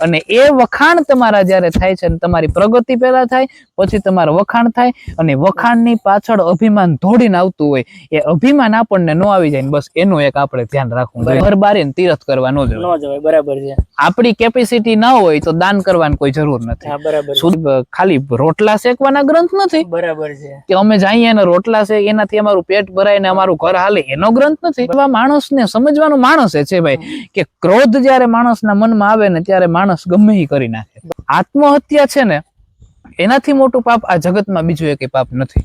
અને એ વખાણ તમારા જ્યારે થાય છે તમારી પ્રગતિ પેદા થાય પછી તમારું વખાણ થાય અને વખાણની પાછળ અભિમાન ધોડીને આવતું હોય એ અભિમાન આપણને ન આવી જાય ને બસ એનું એક આપણે ધ્યાન રાખવું ઘર બારીને તીરથ કરવા ન જવાય. બરાબર છે. આપણી કેપેસિટી ના હોય તો દાન કરવાની કોઈ જરૂર નથી. બરાબર ખાલી રોટલા શેકવાના ગ્રંથ નથી. બરાબર છે. કે અમે જઈએ અને રોટલા છે એનાથી અમારું પેટ ભરાય ને અમારું ઘર હાલે એનો ગ્રંથ નથી. એવા માણસને સમજવાનું માણસ છે ભાઈ કે ક્રોધ જ્યારે માણસના મનમાં આવે ને ત્યારે માણસ ગમે એ કરી નાખે. આત્મહત્યા છે ને એનાથી મોટું પાપ આ જગતમાં બીજું એક પાપ નથી.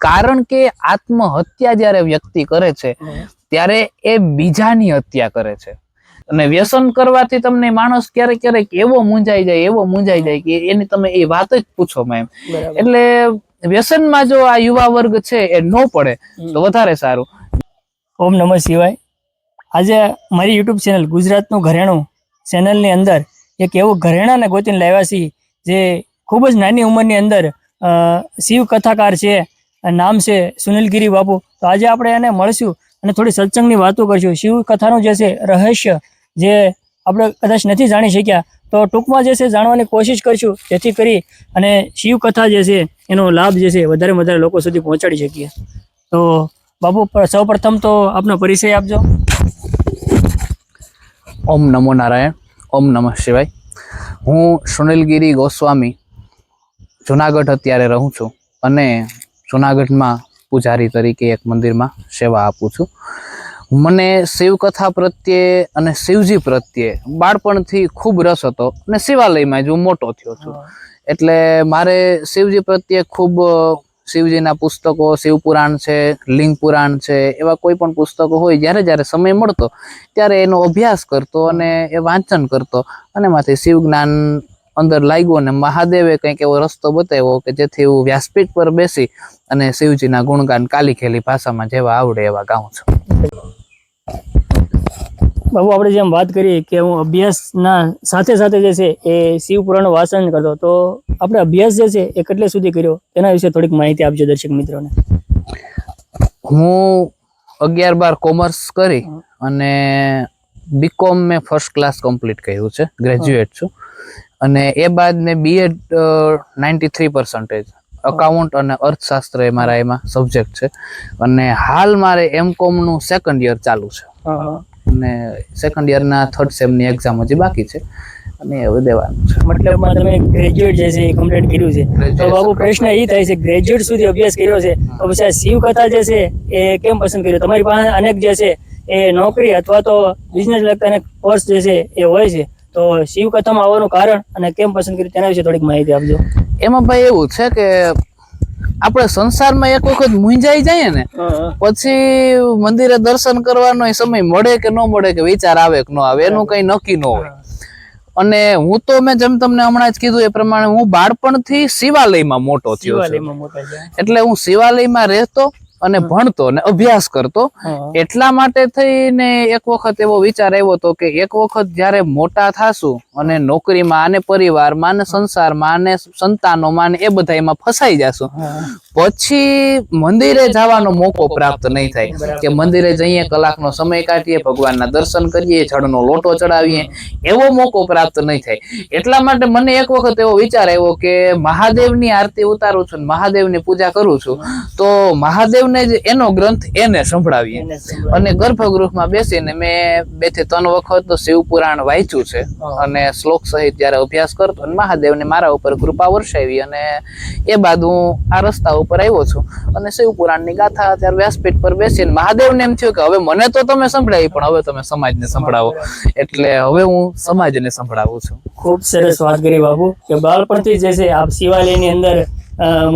કારણ કે આત્મહત્યા જ્યારે વ્યક્તિ કરે છે ત્યારે એ બીજાની હત્યા કરે છે. અને વ્યસન કરવાથી તમને માણસ ક્યારેક ક્યારેક એવો મૂંઝાઈ જાય એવો મૂંઝાઈ જાય કે એની તમે એ વાત જ પૂછો મેમ એટલે વ્યસનમાં જો આ યુવા વર્ગ છે એ ન પડે તો વધારે સારું. ઓમ નમઃ શિવાય. આજે મારી યુટ્યુબ ચેનલ ગુજરાતનું ઘરેણું ચેનલની અંદર એક એવું ઘરેણાને ગોતીને લાવ્યા છીએ જે ખૂબ જ નાની ઉંમરની અંદર શિવ કથાકાર છે, નામ છે સુનિલગીરી બાપુ. તો આજે આપણે એને મળશું અને થોડી સત્સંગની વાતો કરશું. શિવ કથાનું જે છે રહસ્ય, જે આપણે કદાચ નથી જાણી શક્યા, તો ટૂંકમાં જે છે જાણવાની કોશિશ કરશું. જેથી કરી અને શિવ કથા જે છે એનો લાભ જે છે વધારે વધારે લોકો સુધી પહોંચાડી શકીએ. તો બાપુ સૌ પ્રથમ તો આપનો પરિચય આપજો. ઓમ નમો નારાયણ. ઓમ નમઃ શિવાય. હું સુનિલગીરી ગોસ્વામી જુનાગઢ અત્યારે રહું છું અને જુનાગઢમાં પૂજારી તરીકે એક મંદિરમાં સેવા આપું છું. મને શિવકથા પ્રત્યે અને શિવજી પ્રત્યે બાળપણથી ખૂબ રસ હતો અને શિવાલયમાં જ હું મોટો થયો છું. એટલે મારે શિવજી પ્રત્યે ખૂબ શિવજીના પુસ્તકો શિવપુરાણ છે, લિંગ પુરાણ છે, એવા કોઈ પણ પુસ્તકો હોય, જ્યારે જ્યારે સમય મળતો, ત્યારે એનો અભ્યાસ કરતો અને એ વાંચન કરતો. અને એમાંથી શિવ જ્ઞાન અંદર લાગ્યું અને મહાદેવે કંઈક એવો રસ્તો બતાવ્યો કે જેથી હું વ્યાસપીઠ પર બેસી અને શિવજીના ગુણગાન કાલી ખેલી ભાષામાં જેવા આવડે એવા ગાઉં છું. બાબુ આપણે જેમ વાત કરીએ કે હું અભ્યાસના સાથે સાથે જે છે એ શિવ વાસન કરતો તો આપણે અભ્યાસ જે છે એ કેટલે સુધી કર્યો? તેના વિશે થોડીક માહિતી આપજો દર્શક મિત્રોને. હું અગિયાર બાર કોમર્સ કરી અને બીકોમ મેં ફર્સ્ટ ક્લાસ કમ્પ્લીટ કર્યું છે ગ્રેજ્યુએટ છું. અને એ બાદ મેં B Ed ninety three percentage account અને અર્થશાસ્ત્ર એ મારા એમાં સબ્જેક્ટ છે. અને હાલ મારે એમ કોમનું સેકન્ડ યર ચાલુ છે. અને સેકન્ડ યરના થર્ડ સેમની એક્ઝામ હજી બાકી છે. અને એ હવે દેવાનું છે. મતલબમાં તમે ગ્રેજ્યુએટ જે છે એ કમ્પ્લીટ કર્યું છે. તો બાબુ પ્રશ્ન એ થાય છે ગ્રેજ્યુએટ સુધી અભ્યાસ કર્યો છે તો પછી આ શિવ કથા જે છે એ કેમ પસંદ કર્યો? તમારી પાસે અનેક જે છે એ નોકરી અથવા તો બિઝનેસ લગતા અનેક કોર્સ જે છે એ હોય છે. તો શિવ કથામાં આવવાનું કારણ અને કેમ પસંદ કર્યું તેના વિશે થોડીક માહિતી આપજો. એમાં ભાઈ એવું છે કે આપણે સંસારમાં એક વખત મૂંઝાઈ જઈએ ને પછી મંદિરે દર્શન કરવાનો સમય મળે કે ન મળે કે વિચાર આવે કે ન આવે એનું કઈ નક્કી ન હોય. અને હું તો મેં જેમ તમને હમણાં જ કીધું એ પ્રમાણે હું બાળપણથી શિવાલયમાં મોટો થયો. એટલે હું શિવાલયમાં રહેતો અને ભણતો અને અભ્યાસ કરતો. એટલા માટે થઈને એક વખત એવો વિચાર આવ્યો હતો કે એક વખત જયારે મોટા થાશું અને નોકરીમાં અને પરિવારમાં અને સંસારમાં અને સંતાનોમાં ને એ બધા એમાં ફસાઈ જશું. પછી મંદિરે જવાનો મોકો પ્રાપ્ત નહીં થાય. કે મંદિરે જઈએ કલાકનો સમય કાઢીએ ભગવાનના દર્શન કરીએ જળનો લોટો ચડાવીએ એવો મોકો પ્રાપ્ત નહીં થાય. એટલા માટે મને એક વખત એવો વિચાર આવ્યો કે મહાદેવની આરતી ઉતારું છું મહાદેવની પૂજા કરું છું તો મહાદેવને જ એનો ગ્રંથ એને સંભળાવીએ. અને ગર્ભગૃહમાં બેસીને મેં બેથી ત્રણ વખત શિવ પુરાણ વાંચ્યું છે અને શ્લોક સહિત જ્યારે અભ્યાસ કરતો અને મહાદેવને મારા ઉપર કૃપા વર્ષાવી અને એ બાદ હું આ રસ્તા ઉપર આવ્યો છું. અને શિવ પુરાણની ગાથા ત્યારે વ્યાસપીઠ પર બેસીને મહાદેવને એમ થયું કે હવે મને તો તમે સંભળાવી પણ હવે તમે સમાજને સંભળાવો. એટલે હવે હું સમાજને સંભળાવું છું. ખૂબ સરસ વાત કરી બાબુ, કે બાળપણથી જે છે, આપ શિવાલયની અંદર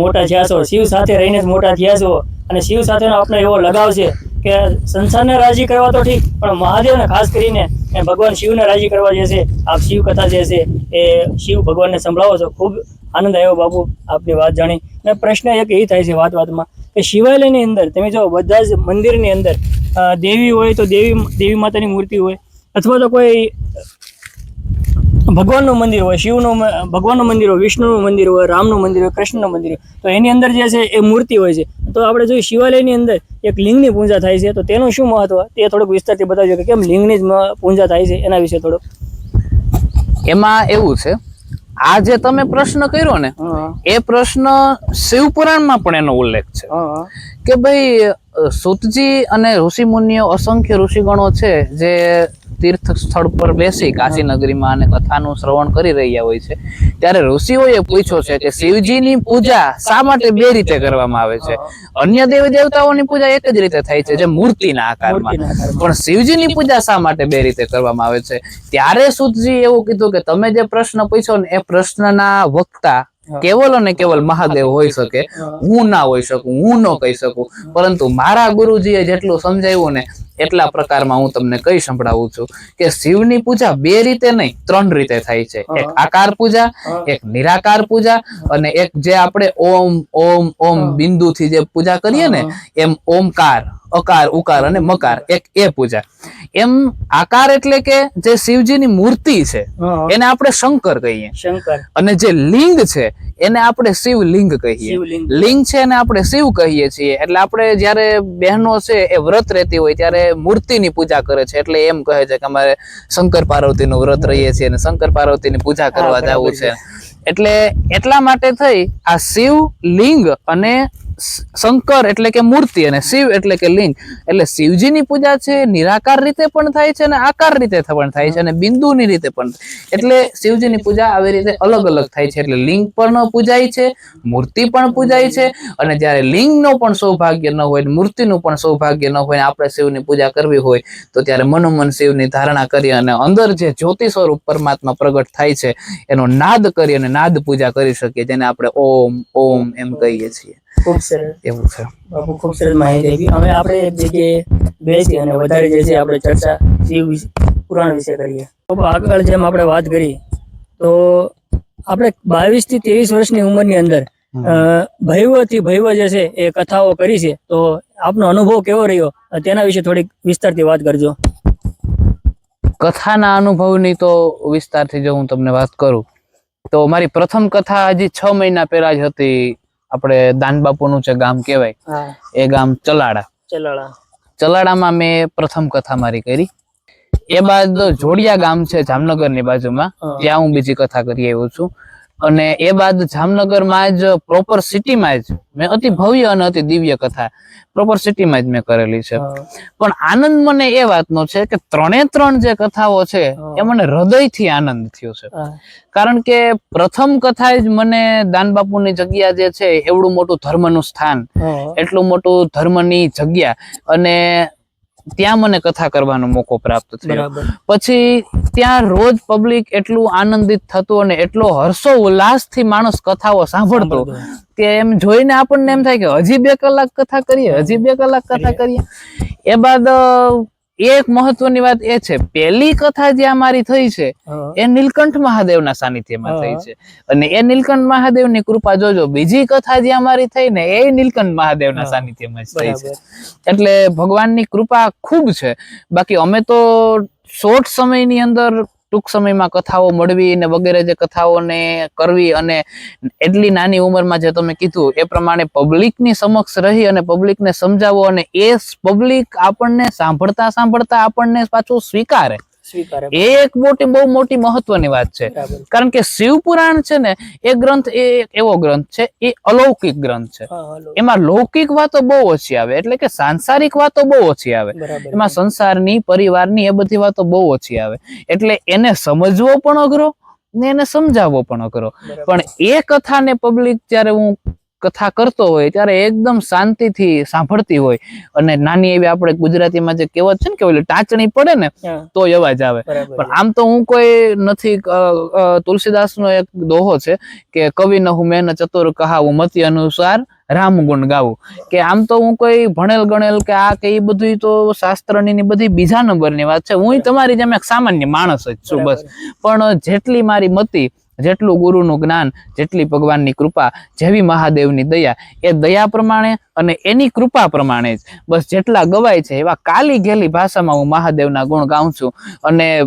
મોટા થયા છો શિવ સાથે રહીને જ મોટા થયા છો અને શિવ સાથેનો આપણે એવો લગાવ છે કે સંસારને રાજી કરવા તો ઠીક, પણ મહાદેવને ખાસ કરીને ભગવાન શિવને રાજી કરવા જે છે, આપ શિવ કથા જે છે, એ શિવ ભગવાનને સંભળાવો છો. ખૂબ આનંદ આવ્યો બાપુ આપની વાત જાણી. અને પ્રશ્ન એક એ થાય છે વાત વાતમાં કે શિવાલયની અંદર, તમે જો બધા જ મંદિરની અંદર દેવી હોય તો દેવી દેવી માતાની મૂર્તિ હોય, અથવા તો કોઈ ભગવાનનું મંદિર હોય શિવનું ભગવાનનું મંદિર હોય વિષ્ણુનું મંદિર હોય રામનું મંદિર હોય કૃષ્ણનું મંદિર હોય. તો એની અંદર જે છે એ મૂર્તિ હોય છે. તો આપણે જોઈએ શિવાલયની અંદર એક લિંગની પૂજા થાય છે તો તેનું શું મહત્વ? તે થોડુંક વિસ્તારથી બતાવજો કે કેમ લિંગની જ પૂજા થાય છે એના વિશે થોડુંક. એમાં એવું છે આ જે તમે પ્રશ્ન કર્યો ને એ પ્રશ્ન શિવપુરાણમાં પણ એનો ઉલ્લેખ છે. કે ભાઈ સુતજી અને ઋષિ મુનિઓ અસંખ્ય ઋષિગણો છે જે તીર્થ સ્થળ પર બેસી કાશી નગરીમાં અને કથાનું શ્રવણ કરી રહ્યા હોય છે. ત્યારે ઋષિઓએ પૂછ્યો છે કે શિવજીની પૂજા શા માટે બે રીતે કરવામાં આવે છે? અન્ય દેવી દેવતાઓની પૂજા એક જ રીતે થાય છે જે મૂર્તિના આકારમાં. પણ શિવજીની પૂજા શા માટે બે રીતે કરવામાં આવે છે? ત્યારે સુતજી એવું કીધું કે તમે જે પ્રશ્ન પૂછ્યો ને એ પ્રશ્નના વક્તા. કેવલ અને કેવલ મહાદેવ હોઈ શકે. હું ના હોઈ શકું હું ન કહી શકું. પરંતુ મારા ગુરુજીએ જેટલું સમજાવ્યું ને એટલા પ્રકારમાં હું તમને કહી સંભળાવું છું કે શિવની પૂજા બે રીતે નહીં ત્રણ રીતે થાય છે. એક આકાર પૂજા એક નિરાકાર પૂજા અને એક જે આપણે ઓમ ઓમ ઓમ. બિંદુથી જે પૂજા કરીએ ને એમ ઓમકાર. અકાર ઉકાર અને મકાર એક એ પૂજા. એમ આકાર એટલે કે જે શિવજીની મૂર્તિ છે એને આપણે શંકર કહીએ. શંકર. અને જે લિંગ છે એને આપણે શિવલિંગ કહીએ. લિંગ છે એને આપણે શિવ કહીએ છીએ. એટલે આપણે જ્યારે બહેનો છે એ વ્રત રહેતી હોય ત્યારે મૂર્તિની પૂજા કરે છે. એટલે એમ કહે છે કે અમારે શંકર પાર્વતીનું વ્રત રહીએ છીએ અને શંકર પાર્વતીની પૂજા કરવા જવું છે. એટલે એટલા માટે થઈ આ શિવ લિંગ અને શંકર એટલે કે મૂર્તિ અને શિવ એટલે કે લિંગ. એટલે શિવજીની પૂજા છે, નિરાકાર રીતે પણ થાય છે અને આકાર રીતે પણ થાય છે અને બિંદુની રીતે પણ એટલે શિવજીની પૂજા આવી રીતે અલગ અલગ થાય છે. એટલે લિંગ પણ પૂજાય છે, મૂર્તિ પણ પૂજાય છે અને જ્યારે લિંગનો પણ સૌભાગ્ય ન હોય, મૂર્તિનું પણ સૌભાગ્ય ન હોય આપણે શિવની પૂજા કરવી હોય, તો ત્યારે મનોમન શિવની ધારણા કરી અને અંદર જે જ્યોતિ સ્વરૂપ પરમાત્મા પ્રગટ થાય છે, એનો નાદ કરી અને નાદ પૂજા કરી શકીએ, જેને આપણે ઓમ ઓમ એમ કહીએ છીએ. ખૂબ સરસ. એવું છે. બાપુ ખૂબ સરસ માહિતી આપી. અમે આપણે એક જગ્યાએ બેસી અને વધારે જે છે આપણે ચર્ચા શિવ વિશે પુરાણ વિશે કરીએ. આગળ જેમ આપણે વાત કરી તો આપણે બાવીસથી ત્રેવીસ વર્ષની ઉંમરની અંદર ભૈવથી ભૈવ જે છે એ કથાઓ કરી છે. તો આપનો અનુભવ કેવો રહ્યો? તેના વિશે થોડીક વિસ્તારથી વાત કરજો. કથાના અનુભવની તો વિસ્તારથી જો હું તમને વાત કરું તો મારી પ્રથમ કથા હજી છ મહિના પહેલા જ હતી. આપણે દાનબાપુનું જે ગામ કહેવાય એ ગામ ચલાડા ચલાડા ચલાડામાં મેં પ્રથમ કથા મારી કરી. એ બાદ જોડિયા ગામ છે જામનગરની બાજુમાં. ત્યાં હું બીજી કથા કરી આવ્યો છું. અને એ બાદ જામનગરમાં જ પ્રોપર સિટીમાં જ મેં અતિ ભવ્ય અને અતિ દિવ્ય કથા પ્રોપર સિટીમાં જ મેં કરેલી છે. પણ આનંદ મને એ વાતનો છે કે ત્રણે ત્રણ જે કથાઓ છે એ મને હૃદયથી આનંદ થયો છે. કારણ કે પ્રથમ કથા જ મને દાનબાપુની જગ્યા જે છે એવડું મોટું ધર્મનું સ્થાન એટલું મોટું ધર્મની જગ્યા અને ત્યાં મને કથા કરવાનો મોકો પ્રાપ્ત થયો. પછી ત્યાં રોજ પબ્લિક એટલું આનંદિત થતું અને એટલો હર્ષો ઉલ્લાસથી માણસ કથાઓ સાંભળતો કે એમ જોઈને આપણને એમ થાય કે હજી બે કલાક કથા કરીએ હજી બે કલાક કથા કરીએ. એ બાદ એક મહત્વની વાત એ છે પહેલી કથા જે અમારી થઈ છે એ નીલકંઠ મહાદેવના સાનિધ્યમાં થઈ છે. અને એ નીલકંઠ મહાદેવની કૃપા જોજો બીજી કથા જે અમારી થઈ ને એ નીલકંઠ મહાદેવના સાનિધ્યમાં થઈ છે. એટલે ભગવાનની કૃપા ખૂબ છે. બાકી અમે તો શોર્ટ સમયની અંદર ટૂંક સમયમાં કથાઓ મળવી ને વગેરે જે કથાઓને કરવી અને એટલી નાની ઉંમરમાં જે તમે કીધું, એ પ્રમાણે પબ્લિકની સમક્ષ રહી અને પબ્લિકને સમજાવો અને એ પબ્લિક આપણને સાંભળતા સાંભળતા આપણને પાછું સ્વીકારે. એક મોટી બહુ મોટી મહત્વની વાત છે. કારણ કે શિવ પુરાણ છે ને એ ગ્રંથ એ એવો ગ્રંથ છે એ અલૌકિક ગ્રંથ છે. એમાં લૌકિક વાતો બહુ ઓછી આવે એટલે કે સાંસારિક વાતો બહુ ઓછી આવે. એમાં સંસારની પરિવારની એ બધી વાતો બહુ ઓછી આવે. એટલે એને સમજવો પણ અઘરો ને એને સમજાવવો પણ અઘરો. પણ એ કથાને પબ્લિક જ્યારે હું કથા કરતો હોય ત્યારે એકદમ શાંતિથી સાંભળતી હોય. અને નાની એવી આપણે ગુજરાતીમાં જે કહેવત છે ને કે ઓલી ટાંચણી પડે ને તો અવાજ આવે. પણ આમ તો હું કોઈ નથી તુલસીદાસ નો એક દોહો છે કે કવિ ન હું મેન ચતુર કહાવું મતિ અનુસાર રામ ગુણ ગાવું. કે આમ તો હું કોઈ ભણેલ ગણેલ કે આ કે એ બધું તો શાસ્ત્રની બધી બીજા નંબરની વાત છે. હું તમારી જેમ એક સામાન્ય માણસ જ છું બસ. પણ જેટલી મારી મતિ જેટલું ગુરુનું જ્ઞાન, જેટલી ભગવાનની કૃપા, જેવી મહાદેવની દયા, એ દયા પ્રમાણે અને એની કૃપા પ્રમાણે જ. બસ જેટલા ગવાય છે એવા કાલી ગેલી ભાષામાં હું મહાદેવના ગુણ ગાઉં છું. અને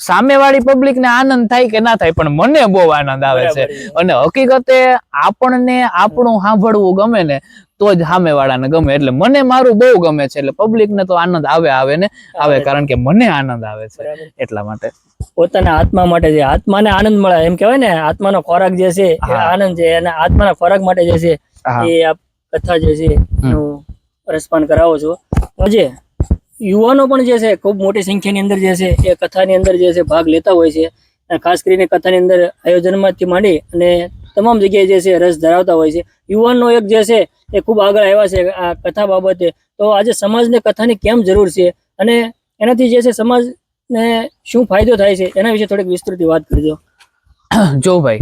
સામેવાળી પબ્લિક ને આનંદ થાય કે ના થાય પણ મને બહુ આનંદ આવે છે. અને હકીકતે આપણને આપણું સાંભળવું ગમે ને તો જ સામેવાળાને ગમે. એટલે મને મારું બહુ ગમે છે એટલે પબ્લિક ને તો આનંદ આવે આવે ને? આવે કારણ કે મને આનંદ આવે છે એટલા માટે. પોતાના આત્મા માટે જે આત્માને આનંદ મળે એમ કહેવાય ને આત્માનો ખોરાક જે છે એ આનંદ છે અને આત્માના ખોરાક માટે જે છે એ આ કથા જે છે રસપાન કરાવો છો. આજે યુવાનો પણ જે છે, ખૂબ મોટી સંખ્યાની અંદર જે છે, એ કથાની અંદર જે છે, ભાગ લેતા હોય છે. ખાસ કરીને કથાની અંદર આયોજનમાંથી માંડી અને તમામ જગ્યાએ જે છે, રસ ધરાવતા હોય છે. યુવાનનો એક જે છે, એ ખૂબ આગળ આવ્યા છે આ કથા બાબતે. તો આજે સમાજને કથાની કેમ જરૂર છે? અને એનાથી જે છે, સમાજને શું ફાયદો થાય છે? એના વિશે થોડીક વિસ્તૃત વાત કરજો. જો ભાઈ,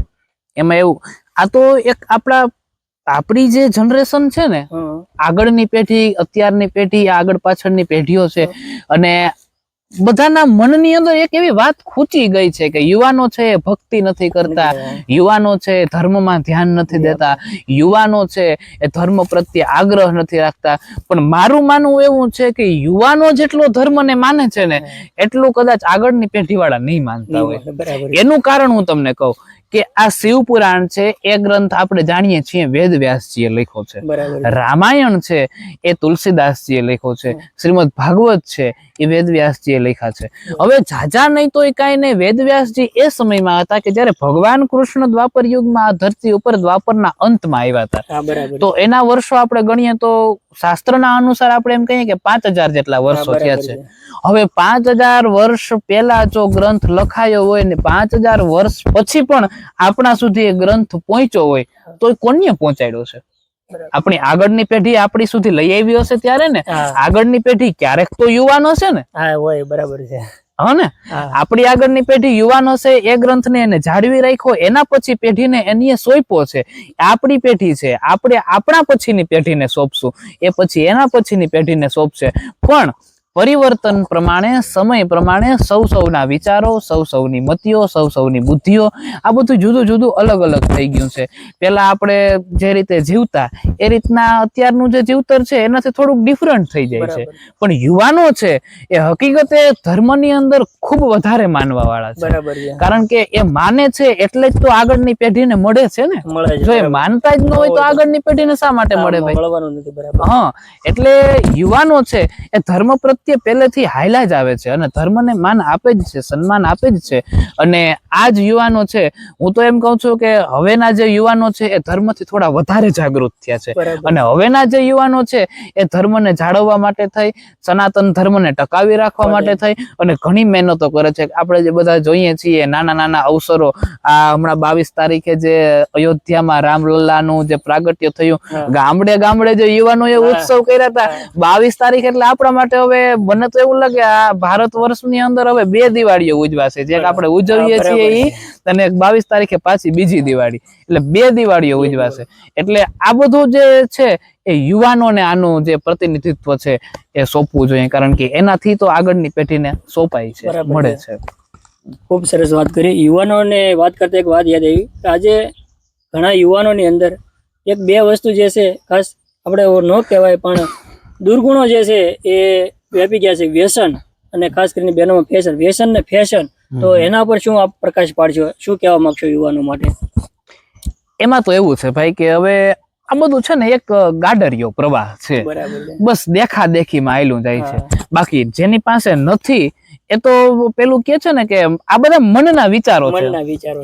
એમાં એવું, આ તો એક આપણા આપણી જે જનરેશન છે ને આગળની પેઢી અત્યારની પેઢી આગળ પાછળની પેઢીઓ છે. અને બધાના મનની અંદર એક એવી વાત ખૂચી ગઈ છે કે યુવાનો છે એ ભક્તિ નથી કરતા યુવાનો છે એ ધર્મમાં ધ્યાન નથી દેતા યુવાનો છે એ ધર્મ પ્રત્યે આગ્રહ નથી રાખતા. પણ મારું માનવું એવું છે કે યુવાનો જેટલો ધર્મને માને છે ને એટલું કદાચ આગળની પેઢીવાળા નહીં માનતા હોય. એનું કારણ હું તમને કહું કે આ શિવ પુરાણ છે એ ગ્રંથ આપણે જાણીએ છીએ વેદ વ્યાસજીએ લખ્યો છે. રામાયણ છે એ તુલસીદાસજીએ લખ્યો છે. શ્રીમદ ભાગવત છે એ વેદવ્યાસજીએ લખ્યા છે હવે જાજા નહીં તો એ કાંઈ નહીં વેદવ્યાસજી એ સમયમાં હતા કે જ્યારે ભગવાન કૃષ્ણ દ્વાપર યુગમાં આ ધરતી ઉપર દ્વાપરના અંતમાં આવ્યા હતા તો એના વર્ષો આપણે ગણીએ તો શાસ્ત્રના અનુસાર આપણે એમ કહીએ કે પાંચ હજાર જેટલા વર્ષો થયા છે. હવે પાંચ હજાર વર્ષ પહેલા જો ગ્રંથ લખાયો હોય ને પાંચ હજાર વર્ષ પછી પણ આપણા સુધી એ ગ્રંથ પહોંચ્યો હોય તો એ કોને પહોંચાડ્યો છે. આપણી આગળની પેઢી આપણી સુધી લઈ આવી હશે ત્યારે ને આગળની પેઢી ક્યારેક તો યુવાનો છે ને. હા હોય બરાબર છે. હા ને? આપણી આગળની પેઢી યુવાનો છે એ ગ્રંથને એને જાળવી રાખ્યો એના પછી પેઢીને એની સોંપ્યો છે. આપણી પેઢી છે આપણે આપણા પછીની પેઢીને સોંપશું એ પછી એના પછીની પેઢીને સોંપશે. પણ પરિવર્તન પ્રમાણે સમય પ્રમાણે સૌ સૌના વિચારો સૌ સૌની મતિઓ સૌ સૌની બુદ્ધિઓ આ બધું જુદું જુદું અલગ અલગ થઈ ગયું છે. પહેલા આપણે જે રીતે જીવતા એ રીતના અત્યારનું જે જીવતર છે એનાથી થોડુંક ડિફરન્ટ થઈ જાય છે. પણ યુવાનો છે એ હકીકતે ધર્મની અંદર ખૂબ વધારે માનવા વાળા છે. કારણ કે એ માને છે એટલે જ તો આગળની પેઢીને મળે છે ને. મળે છે જો એ માનતા જ ન હોય તો આગળની પેઢીને શા માટે મળે ભાઈ? હા એટલે યુવાનો છે એ ધર્મ પ્રત્યે પહેલેથી હાયલા જ આવે છે અને ધર્મને માન આપે જ છે સન્માન આપે જ છે. અને આ જ યુવાનો છે હું તો એમ કહું છું કે હવેના જે યુવાનો છે એ ધર્મથી થોડા વધારે જાગૃત થયા છે. અને હવેના જે યુવાનો છે એ ધર્મને જાળવવા માટે થઈ સનાતન ધર્મને ટકાવી રાખવા માટે થઈ અને ઘણી મહેનતો કરે છે. આપણે જે બધા જોઈએ છીએ નાના નાના અવસરો આ હમણાં બાવીસ તારીખે જે અયોધ્યામાં રામલલ્લાનું જે પ્રાગટ્ય થયું ગામડે ગામડે જે યુવાનોએ એ ઉત્સવ કર્યા હતા બાવીસ તારીખ એટલે આપણા માટે હવે મને તો એવું લાગે આ ભારત વર્ષની અંદર હવે બે દિવાળીઓ ઉજવાશે. જે આપણે ઉજવીએ છીએ ઈ અને બાવીસ તારીખે પાછી બીજી દિવાળી. એટલે બે દિવાળીઓ ઉજવાશે. એટલે આ બધું જે છે એ યુવાનોને આનું જે પ્રતિનિધિત્વ છે એ સોંપવું જોઈએ કારણ કે એનાથી તો આગળની પેઢીને સોંપાય છે મળે છે. ખૂબ સરસ વાત કરી. યુવાનોને વાત કરતા એક વાત યાદ આવી કે આજે ઘણા યુવાનોની અંદર એક બે વસ્તુ જે છે ખાસ આપણે ન કહેવાય પણ દુર્ગુણો જે છે એ વ્યાપી ગયા છે વ્યસન અને ખાસ કરીને બહેનોમાં ફેશન વ્યસન ને ફેશન તો એના પર શું આપ પ્રકાશ પાડશો? શું કહેવા માંગશો યુવાનો માટે? એમાં તો એવું છે ભાઈ કે હવે આ બધું છે ને એક ગાડરિયો પ્રવાહ છે. બસ દેખા દેખીમાં આયેલું જાય છે. બાકી જેની પાસે નથી એ તો પેલું કે છે ને કે આ બધા મનના વિચારો છે.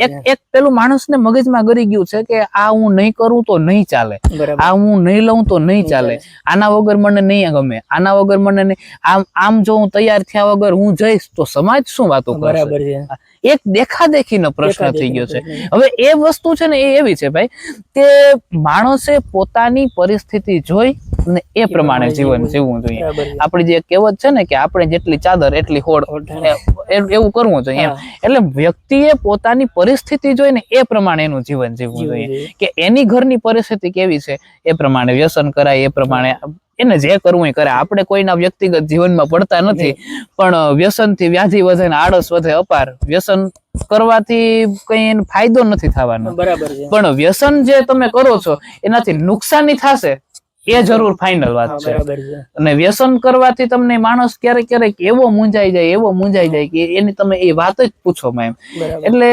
એક એક પેલું માણસને મગજમાં ગરી ગયું છે કે આ હું નહીં કરું તો નહીં ચાલે. આ હું નહીં લઉં તો નહીં ચાલે. આના વગર મને નહીં ગમે. આના વગર મને નહીં. આમ આમ જો હું તૈયાર થયા વગર હું જઈશ તો સમાજ શું વાતો બરાબર છે. એક દેખા દેખીનો પ્રશ્ન થઈ ગયો છે. હવે એ વસ્તુ છે ને એ એવી છે ભાઈ કે માણસે પોતાની પરિસ્થિતિ જોઈ અને એ પ્રમાણે જીવન જીવવું જોઈએ. આપણી જે કહેવત છે ને કે આપણે જેટલી ચાદર એટલી હોડ. એવું કરવું જોઈએ એટલે વ્યક્તિએ પોતાની પરિસ્થિતિ જોઈને એ પ્રમાણે એનું જીવન જીવવું જોઈએ. કે એની ઘરની પરિસ્થિતિ કેવી છે એ પ્રમાણે વ્યસન કરાય એ પ્રમાણે એને જે કરવું એ કરે. આપણે કોઈના વ્યક્તિગત જીવનમાં પડતા નથી પણ વ્યસનથી વ્યાધિ વધે ને આળસ વધે અપાર. વ્યસન કરવાથી કઈ એને ફાયદો નથી થવાનો. બરાબર પણ વ્યસન જે તમે કરો છો એનાથી નુકસાની થશે. એ જરૂર ફાઇનલ વાત છે. અને વ્યસન કરવાથી તમને માણસ ક્યારેક ક્યારેક એવો મૂંઝાઈ જાય એવો મૂંઝાઈ જાય કે એની તમે એ વાત જ પૂછો મેમ એટલે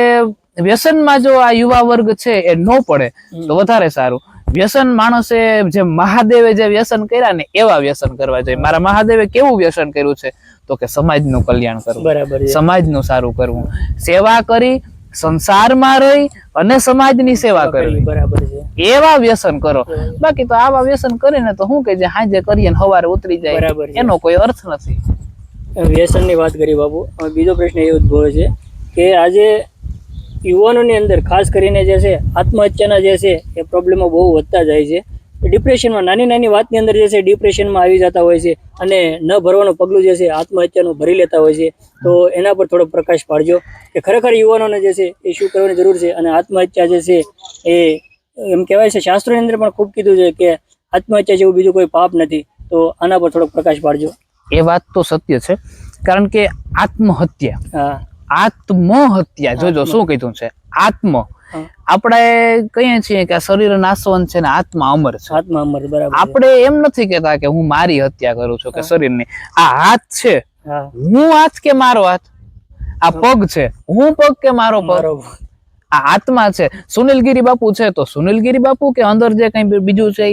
વ્યસનમાં જો આ યુવા વર્ગ છે એ ન પડે તો વધારે સારું. વ્યસન માણસે જે મહાદેવે જે વ્યસન કર્યા ને એવા વ્યસન કરવા જોઈએ. મારા મહાદેવે કેવું વ્યસન કર્યું છે? તો કે સમાજનું કલ્યાણ કરવું. બરાબર સમાજનું સારું કરવું. સેવા કરી સંસારમાં રહી અને સમાજની સેવા કરવી. બરાબર છે. એવા વ્યસન કરો. બાકી તો આવા વ્યસન કરીને તો શું કે જે હાજે કરીએ ને હવારે ઉતરી જાય બરાબર એનો કોઈ અર્થ નથી. વ્યસનની વાત કરી બાબુ બીજો પ્રશ્ન એ ઉદ્ભવે છે કે આજે યુવાનોની અંદર ખાસ કરીને જે છે આત્મહત્યાના જે છે એ પ્રોબ્લેમો બહુ વધતા જાય છે. ડિપ્રેશનમાં નાની નાની વાતની અંદર જે છે ડિપ્રેશનમાં આવી જતા હોય છે અને ન ભરવાનું પગલું જે છે આત્મહત્યાનું ભરી લેતા હોય છે. તો એના પર થોડો પ્રકાશ પાડજો કે ખરેખર યુવાનોને જે છે એ શું કરવાની જરૂર છે અને આત્મહત્યા જે છે એ એમ કહેવાય છે શાસ્ત્રોની અંદર પણ ખૂબ કીધું છે કે આત્મહત્યા જેવું બીજું કોઈ પાપ નથી. તો આના પર થોડો પ્રકાશ પાડજો. એ વાત તો સત્ય છે કારણ કે આત્મહત્યા આત્મહત્યા જોજો શું કીધું છે? આત્મ. આપણે કહીએ છીએ કે આ શરીર નાશવંત છે ને આત્મા અમર છે. આત્મા અમર બરાબર. આપણે એમ નથી કહેતા કે હું મારી હત્યા કરું છું કે શરીરની. આ હાથ છે. હું. હાથ કે મારો હાથ? આ પગ છે. હું પગ કે મારો પગ? આ આત્મા છે. સુનિલગીરી બાપુ છે તો સુનિલગીરી બાપુ કે અંદર જે કઈ બીજું છે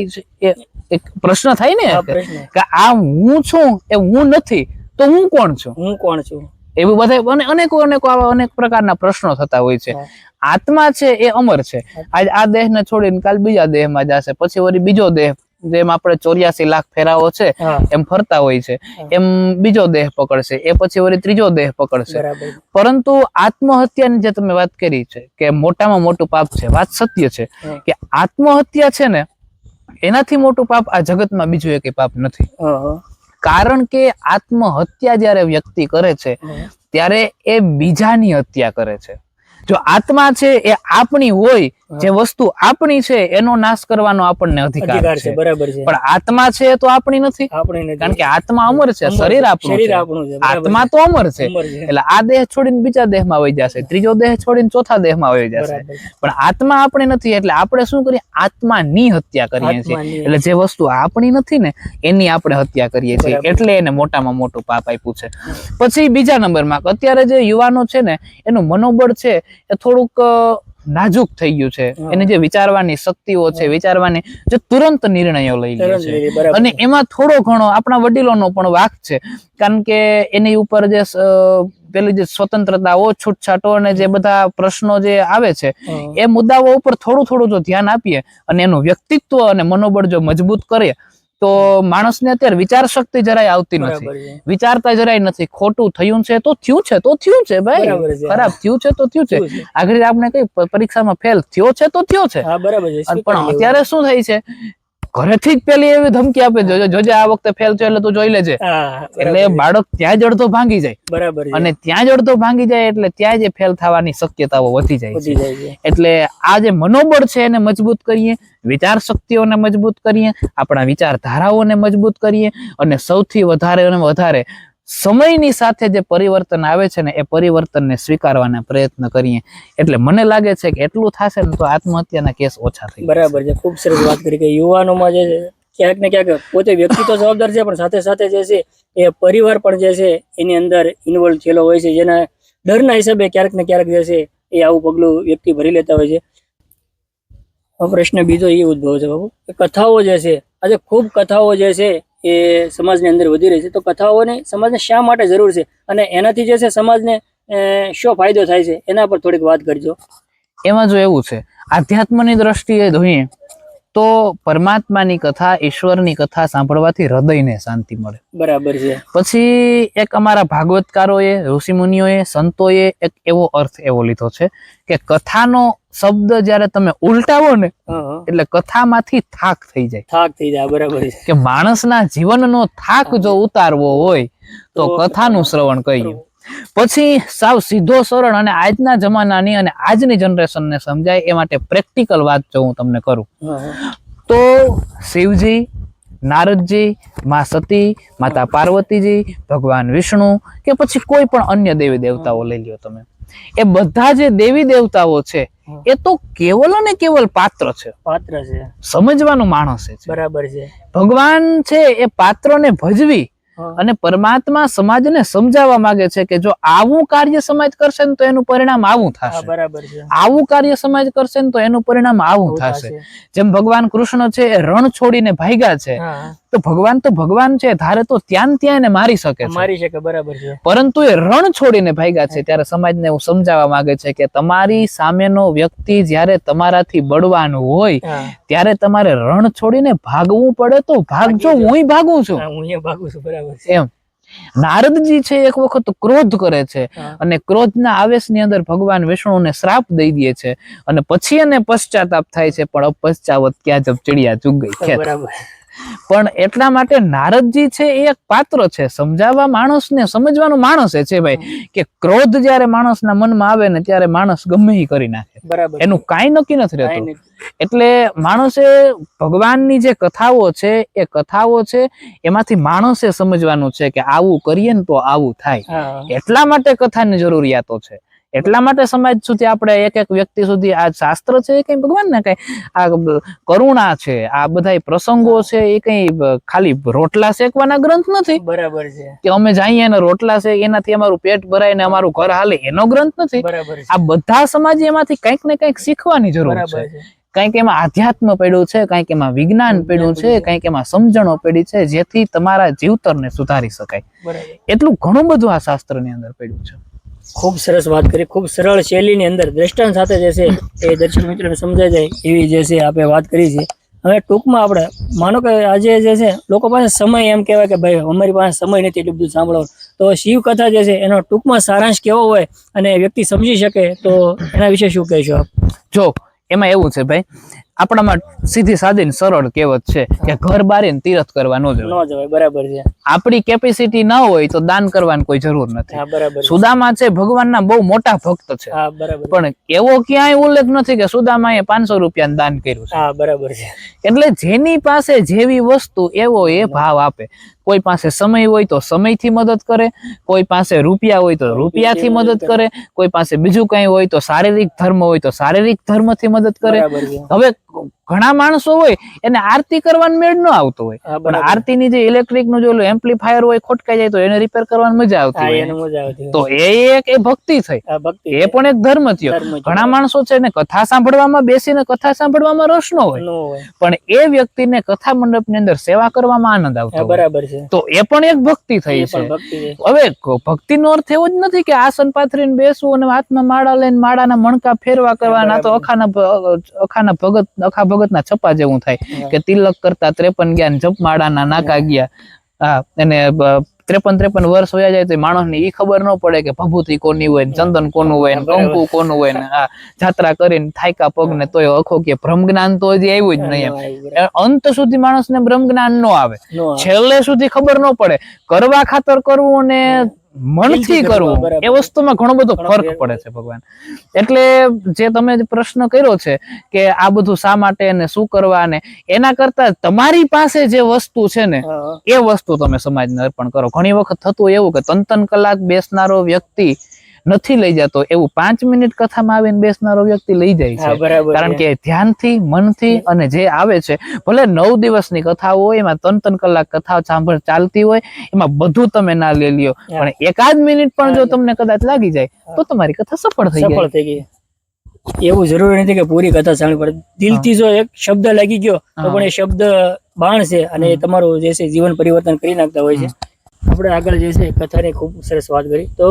એ એક પ્રશ્ન થાય ને કે આ હું છું એ હું નથી તો હું કોણ છું? હું કોણ છું? એવું બધા અને અનેકો અનેકો આવા અનેક પ્રકારના પ્રશ્નો થતા હોય છે. આત્મા છે એ અમર છે. આજ આ દેહને છોડીને કાલ બીજા દેહમાં જશે. પછી વળી બીજો દેહ જેમ આપણે ચોર્યાસી લાખ ફેરાઓ છે એમ ફરતા હોય છે એમ બીજો દેહ પકડશે. એ પછી વળી ત્રીજો દેહ પકડશે. પરંતુ આત્મહત્યાની જે તમે વાત કરી છે કે મોટામાં મોટું પાપ છે વાત સત્ય છે કે આત્મહત્યા છે ને એનાથી મોટું પાપ આ જગતમાં બીજું એક પાપ નથી. કારણ કે આત્મહત્યા જ્યારે વ્યક્તિ કરે છે ત્યારે એ બીજાની હત્યા કરે છે. જો આત્મા છે એ આપણી હોય જે વસ્તુ આપણી છે એનો નાશ કરવાનો આપણને અધિકાર છે બરાબર છે. પણ આત્મા છે તો આપણી નથી. કારણ કે આત્મા અમર છે શરીર. આપણું શરીર છે. આપણું છે આત્મા તો અમર છે. એટલે આ દેહ છોડીને બીજા દેહમાં વહી જશે ત્રીજો દેહ છોડીને ચોથા દેહમાં વહી જશે. પણ આત્મા આપણે નથી એટલે આપણે શું કરીએ? આત્માની હત્યા કરીએ છીએ. એટલે જે વસ્તુ આપણી નથી ને એની આપણે હત્યા કરીએ છીએ. એટલે એને મોટામાં મોટું પાપ આપ્યું છે. પછી બીજા નંબરમાં અત્યારે જે યુવાનો છે ને એનું મનોબળ છે એ થોડુંક નાજુક થઈ ગયું છે. એને જે વિચારવાની શક્તિઓ છે વિચારવાની જે તુરંત નિર્ણયો લઈ લે છે. અને એમાં થોડો ઘણો આપણા વડીલોનો પણ વાક છે. કારણ કે એની ઉપર જે પેલી જે સ્વતંત્રતાઓ છૂટછાટો અને જે બધા પ્રશ્નો જે આવે છે એ મુદ્દાઓ ઉપર થોડું થોડું જો ધ્યાન આપીએ અને એનું વ્યક્તિત્વ અને મનોબળ જો મજબૂત કરીએ તો માણસને અત્યારે વિચાર શક્તિ જરાય આવતી નથી. વિચારતા જરાય નથી. ખોટું થયું છે તો થયું છે તો થયું છે ભાઈ. ખરાબ થયું છે તો થયું છે. આગળ આપણે કઈ પરીક્ષામાં ફેલ થયો છે તો થયો છે. પણ અત્યારે શું થાય છે? ઘરેથી જ પેલી એવી ધમકી આપે. જોજે જોજે આ વખતે ફેલ થયો એટલે તું જોઈ લેજે. એટલે બાળક ત્યાં જ અડધો ભાંગી જાય. બરાબર અને ત્યાં જ અડધો ભાંગી જાય એટલે ત્યાં જ ફેલ થવાની શક્યતાઓ વધી જાય વધી જાય છે. એટલે આ જે મનોબળ છે એને મજબૂત કરીએ વિચાર શક્તિઓને મજબૂત કરીએ આપણા વિચારધારાઓને મજબૂત કરીએ અને સૌથી વધારે અને વધારે સમયની સાથે જે પરિવર્તન આવે છે ને, એ પરિવર્તનને સ્વીકારવાના પ્રયત્ન કરીએ. એટલે મને લાગે છે કે એટલું થશે ને તો આત્મહત્યાના કેસ ઓછા થઈ બરાબર છે. ખૂબ સરસ વાત કરી કે યુવાનોમાં જે ક્યાંક ને ક્યાંક પોતે વ્યક્તિ તો જવાબદાર છે, પણ સાથે સાથે જે છે એ પરિવાર પણ જે છે એની અંદર ઇન્વોલ્વ થયેલો હોય છે. જેના ડરના હિસાબે ક્યારેક ને ક્યારેક જે છે એ આવું પગલું વ્યક્તિ ભરી લેતા હોય છે. પ્રશ્ન બીજો એ ઉદ્ભવ છે બાબુ કથાઓ જે છે, આજે ખૂબ કથાઓ જે છે એ સમાજની અંદર વધી રહી છે. તો કથાઓને સમાજને શા માટે જરૂર છે? અને એનાથી જે છે સમાજને શો ફાયદો થાય છે? એના પર થોડીક વાત કરજો. એમાં જો એવું છે, આધ્યાત્મની દ્રષ્ટિએ જોઈએ તો પરમાત્માની કથા ઈશ્વરની કથા સાંભળવાથી હૃદયને શાંતિ મળે. બરાબર છે. પછી એક અમારા ભાગવતકારોએ ઋષિમુનિઓએ સંતોએ એક એવો અર્થ એવો લીધો છે કે કથાનો શબ્દ જ્યારે તમે ઉલટાવો ને એટલે કથામાંથી થાક થઈ જાય. થાક થઈ જાય બરાબર છે. કે માણસના જીવનનો થાક જો ઉતારવો હોય તો કથાનું શ્રવણ કરીએ પછી સાવ સીધો સરળ અને આજના જમાનાની અને આજની જનરેશનને સમજાય એ માટે પ્રેક્ટિકલ વાત જો હું તમને કરું. તો શિવજી નારદજી મા સતી માતા પાર્વતીજી ભગવાન વિષ્ણુ કે પછી કોઈ પણ અન્ય દેવી દેવતાઓ લઈ લ્યો તમે એ બધા જે દેવી દેવતાઓ છે એ તો કેવલ અને કેવલ પાત્ર છે પાત્ર છે સમજવાનું માણસ છે બરાબર છે ભગવાન છે એ પાત્રને ભજવી. અને પરમાત્મા સમાજને સમજાવવા માંગે છે કે જો આવું કાર્ય સમાજ કરશે ને તો એનું પરિણામ આવું થશે. બરાબર છે. આવું કાર્ય સમાજ કરશે ને તો એનું પરિણામ આવું થશે. જેમ ભગવાન કૃષ્ણ છે એ રણ છોડીને ભાગ્યા છે. તો ભગવાન તો ભગવાન છે ધારે તો ત્યાં ત્યાં એને મારી શકે છે. મારી શકે બરાબર છે. પરંતુ એ રણ છોડીને ભાગ્યા છે ત્યારે સમાજને એવું સમજાવવા માંગે છે કે તમારી સામેનો વ્યક્તિ જ્યારે તમારાથી બળવાનું હોય ત્યારે તમારે રણ છોડીને ભાગવું પડે તો ભાગજો ભાગી હું ભાગું છું. હું ભાગું છું બરાબર છે. એમ. નારદજી છે એક વખત ક્રોધ કરે છે. અને ક્રોધના આવેશની અંદર ભગવાન વિષ્ણુને શ્રાપ દઈ દે છે અને પછી એને પશ્ચાતાપ થાય છે પણ અપશ્ચાવત ક્યાં જબ ચડિયા ચૂક ગઈ બરાબર. પણ એટલા માટે નારદજી છે એ એક પાત્ર છે. સમજાવવા માણસને સમજવાનું માણસ છે ભાઈ કે ક્રોધ જ્યારે માણસના મનમાં આવે ને ત્યારે માણસ ગમે કરી નાખે. બરાબર. એનું કાંઈ નક્કી નથી રહેતું. એટલે માણસે ભગવાનની જે કથાઓ છે એ કથાઓ છે એમાંથી માણસે સમજવાનું છે કે આવું કરીએ ને તો આવું થાય. એટલા માટે કથાની જરૂરિયાતો છે. એટલા માટે સમાજ સુધી આપણે એક એક વ્યક્તિ સુધી આ શાસ્ત્ર છે એ કઈ ભગવાન ને કઈ? આ કરુણા છે આ બધા પ્રસંગો છે એ કઈ ખાલી રોટલા શેકવાના ગ્રંથ નથી? બરાબર છે. કે અમે જઈએ અને રોટલા છે એનાથી અમારું પેટ ભરાય ને અમારું ઘર હાલે એનો ગ્રંથ નથી. બરાબર આ બધા સમાજ એમાંથી કંઈક ને કંઈક શીખવાની જરૂર છે. કંઈક એમાં આધ્યાત્મ પડ્યું છે કંઈક એમાં વિજ્ઞાન પડ્યું છે કંઈક એમાં સમજણો પડી છે જેથી તમારા જીવતરને સુધારી શકાય. એટલું ઘણું બધું આ શાસ્ત્રની અંદર પડ્યું છે. ખૂબ સરસ વાત કરી. ખૂબ સરળ શૈલીની અંદર દ્રષ્ટાંત સાથે જે છે એ દર્શક મિત્રોને સમજાઈ જાય એવી જે છે આપણે વાત કરી છે. હવે ટૂંકમાં આપણે, માનો કે આજે જે છે લોકો પાસે સમય એમ કહેવાય કે ભાઈ અમારી પાસે સમય નથી એટલું બધું સાંભળો. તો શિવ કથા જે છે એનો ટૂંકમાં સારાંશ કેવો હોય અને વ્યક્તિ સમજી શકે તો એના વિશે શું કહેશો આપ? જો, એમાં એવું છે ભાઈ આપણામાં સીધી સાદી ને સરળ કહેવત છે કે ઘર બારીને તીરથ કરવા ન જવાય બરાબર છે. આપણી કેપેસિટી ના હોય તો દાન કરવાની કોઈ જરૂર નથી. સુદામા છે ભગવાનના બહુ મોટા ભક્ત છે. પણ એવો ક્યાંય ઉલ્લેખ નથી કે સુદામાએ પાંચસો રૂપિયા દાન કર્યું છે. બરાબર છે. એટલે જેની પાસે જેવી વસ્તુ એવો એ ભાવ આપે. કોઈ પાસે સમય હોય તો સમયથી મદદ કરે કોઈ પાસે રૂપિયા હોય તો રૂપિયાથી મદદ કરે કોઈ પાસે બીજું કઈ હોય તો શારીરિક ધર્મ હોય તો શારીરિક ધર્મથી મદદ કરે. બરાબર છે હવે ઘણા માણસો હોય એને આરતી કરવાનો મેળ ન આવતો હોય. પણ આરતીની જે ઇલેક્ટ્રિકનું જો એમ્પ્લીફાયર હોય ખોટકાઈ જાય તો એને રિપેર કરવાની મજા આવતી હોય. તો એ એક એ ભક્તિ થઈ. એ પણ એક ધર્મ થયો. ઘણા માણસો છે ને કથા સાંભળવામાં બેસીને કથા સાંભળવામાં રસ ન હોય. પણ એ વ્યક્તિને કથા મંડપની અંદર સેવા કરવામાં આનંદ આવતો બરાબર છે. તો એ પણ એક ભક્તિ થઈ છે. હવે ભક્તિ ભક્તિનો અર્થ એવો જ નથી કે આસન પાથરીને બેસવું અને હાથમાં માળા લઈને માળાના મણકા ફેરવા કરવાના તો અખાના અખાના ભગત અખા ભગતના છપ્પા જેવું થાય કે તિલક કરતા ત્રેપન ગયા ને જપ માળાના નાકા ગયા. હા અને ત્રેપન ત્રેપન વર્ષ વયા જાય તો માણસને ઈ ખબર ન પડે કે ભભૂતિ કોની હોય ચંદન કોનું હોય ને કંકુ કોનું હોય ને આ જાત્રા કરીને થાયકા પગ ને તોય અખો કે ભ્રમ જ્ઞાન તો હજી આવ્યું જ નહીં એમ. અંત સુધી માણસ ને બ્રહ્મ જ્ઞાન નો આવે. છેલ્લે સુધી ખબર ન પડે. કરવા ખાતર કરવું અને મનથી કરવું, એ વસ્તુમાં ઘણો બધો ફરક પડે છે ભગવાન. એટલે જે તમે પ્રશ્ન કર્યો છે કે આ બધું શા માટે અને શું કરવા ને એના કરતા તમારી પાસે જે વસ્તુ છે ને એ વસ્તુ તમે સમાજને અર્પણ કરો. ઘણી વખત થતું એવું કે તન તન કલાક બેસનારો વ્યક્તિ નથી લઈ જતો એવું પાંચ મિનિટ કથામાં આવીને બેસનારો વ્યક્તિ લઈ જાય છે. કારણ કે ધ્યાનથી મનથી અને જે આવે છે ભલે નવ દિવસની કથા હોય એમાં ત્રણ ત્રણ કલાક કથા સાંભળ ચાલતી હોય એમાં બધું તમે ના લઈ લ્યો. પણ એકાદ મિનિટ પણ જો તમને કદાચ લાગી જાય તો તમારી કથા સફળ થઈ સફળ થઈ ગઈ. એવું જરૂરી નથી કે પૂરી કથા સાંભળવી પડે. દિલથી જો એક શબ્દ લાગી ગયો તો પણ એ શબ્દ બાણ છે અને એ તમારું જે છે જીવન પરિવર્તન કરી નાખતા હોય છે. આપણે આગળ જે છે કથાની ખૂબ સરસ વાત કરી. તો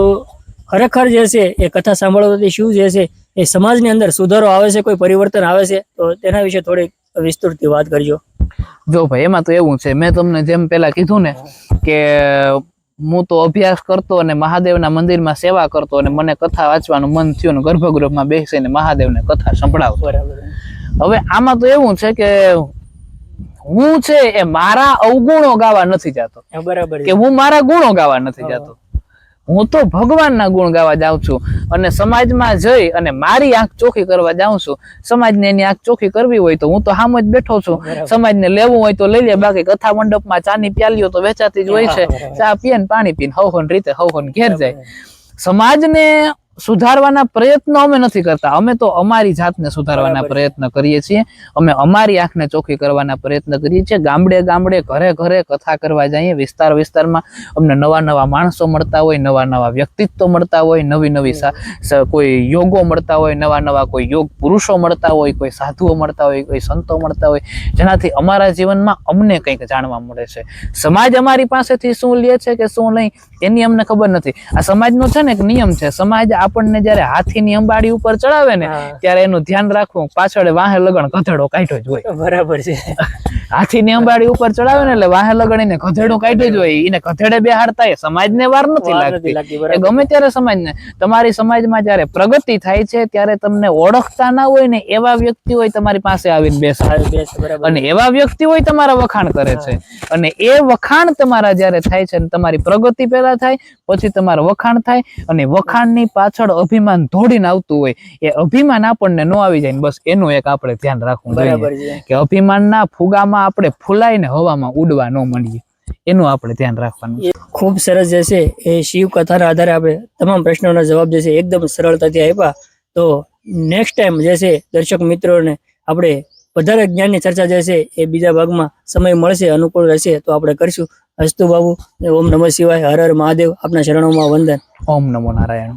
ખરેખર જે છે એ કથા સાંભળવાથી શું જે છે એ સમાજની અંદર સુધારો આવે છે કોઈ પરિવર્તન આવે છે તો તેના વિશે થોડીક વિસ્તૃતથી વાત કરજો. જો ભાઈ એમાં તો એવું છે. મેં તમને જેમ પેલા કીધું ને કે હું તો અભ્યાસ કરતો અને મહાદેવના મંદિરમાં સેવા કરતો અને મને કથા વાંચવાનું મન થયું ને ગર્ભગૃહમાં બેસીને મહાદેવને કથા સંભળાવતો. બરાબર. હવે આમાં તો એવું છે કે હું છે એ મારા અવગુણો ગાવા નથી જતો. બરાબર કે હું મારા ગુણો ગાવા નથી જતો. હું તો ભગવાનના ગુણ ગાવા જાઉં છું અને સમાજમાં જઈ અને મારી આંખ ચોખ્ખી કરવા જાઉં છું. સમાજને એની આંખ ચોખ્ખી કરવી હોય તો હું તો હામ જ બેઠો છું. સમાજને લેવું હોય તો લઈ લે. બાકી કથા મંડપમાં ચાની પ્યાલીઓ તો વેચાતી જ હોય છે. ચા પીએ ને પાણી પીને હવહન રીતે હવહન ઘેર જાય. સમાજને સુધારવાના પ્રયત્નો અમે નથી કરતા. અમે તો અમારી જાતને સુધારવાના પ્રયત્ન કરીએ છીએ. અમે અમારી આંખને ચોખ્ખી કરવાના પ્રયત્ન કરીએ છીએ. ગામડે ગામડે ઘરે ઘરે કથા કરવા જઈએ. વિસ્તાર વિસ્તારમાં અમને નવા નવા માણસો મળતા હોય નવા નવા વ્યક્તિત્વ મળતા હોય નવી નવી કોઈ યોગો મળતા હોય નવા નવા કોઈ યોગ પુરુષો મળતા હોય કોઈ સાધુઓ મળતા હોય કોઈ સંતો મળતા હોય. જેનાથી અમારા જીવનમાં અમને કંઈક જાણવા મળે છે. સમાજ અમારી પાસેથી શું લે છે કે શું નહીં એની અમને ખબર નથી. આ સમાજનો છે ને એક નિયમ છે. સમાજ આપણને જ્યારે હાથીની અંબાડી ઉપર ચડાવે ને ત્યારે એનું ધ્યાન રાખવું. પાછળ વાહે લગણ ગધેડો કાઢ્યો જ હોય. બરાબર છે. હાથીની અંબાડી ઉપર ચડાવે ને એટલે વાહે લગણ એને ગધેડું કાઢ્યો જ હોય. એને ગધેડે બેહાડતા એ સમાજને વાર નથી લાગતી. એ ગમે ત્યારે સમાજને તમારી સમાજમાં જ્યારે પ્રગતિ થાય છે ત્યારે તમને ઓળખતા ના હોય ને એવા વ્યક્તિ હોય તમારી પાસે આવીને બેસે. અને એવા વ્યક્તિ હોય તમારા વખાણ કરે છે. અને એ વખાણ તમારા જ્યારે થાય છે તમારી પ્રગતિ પેદા થાય પછી તમારા વખાણ થાય. અને વખાણની પાછળ અભિમાન ધોડીને આવતું હોય એ અભિમાન આપણને ન આવી જાય ને બસ એનું એક આપણે ધ્યાન રાખવું જોઈએ. કે અભિમાનના ફુગામાં આપણે ફૂલાઈને હવામાં ઉડવા ન મળીએ એનું આપણે ધ્યાન રાખવાનું ખૂબ સરસ જે છે એ શિવ કથાના આધારે આપણે તમામ પ્રશ્નોના જવાબ જે છે એકદમ સરળતાથી આપ્યા. તો નેક્સ્ટ ટાઈમ જે છે દર્શક મિત્રોને આપણે વધારે જ્ઞાનની ચર્ચા જે છે એ બીજા ભાગમાં સમય મળશે અનુકૂળ રહેશે તો આપણે કરશું. હસ્તુ બાબુ ઓમ નમઃ શિવાય હર હર મહાદેવ આપના શરણોમાં વંદન. ઓમ નમો નારાયણ.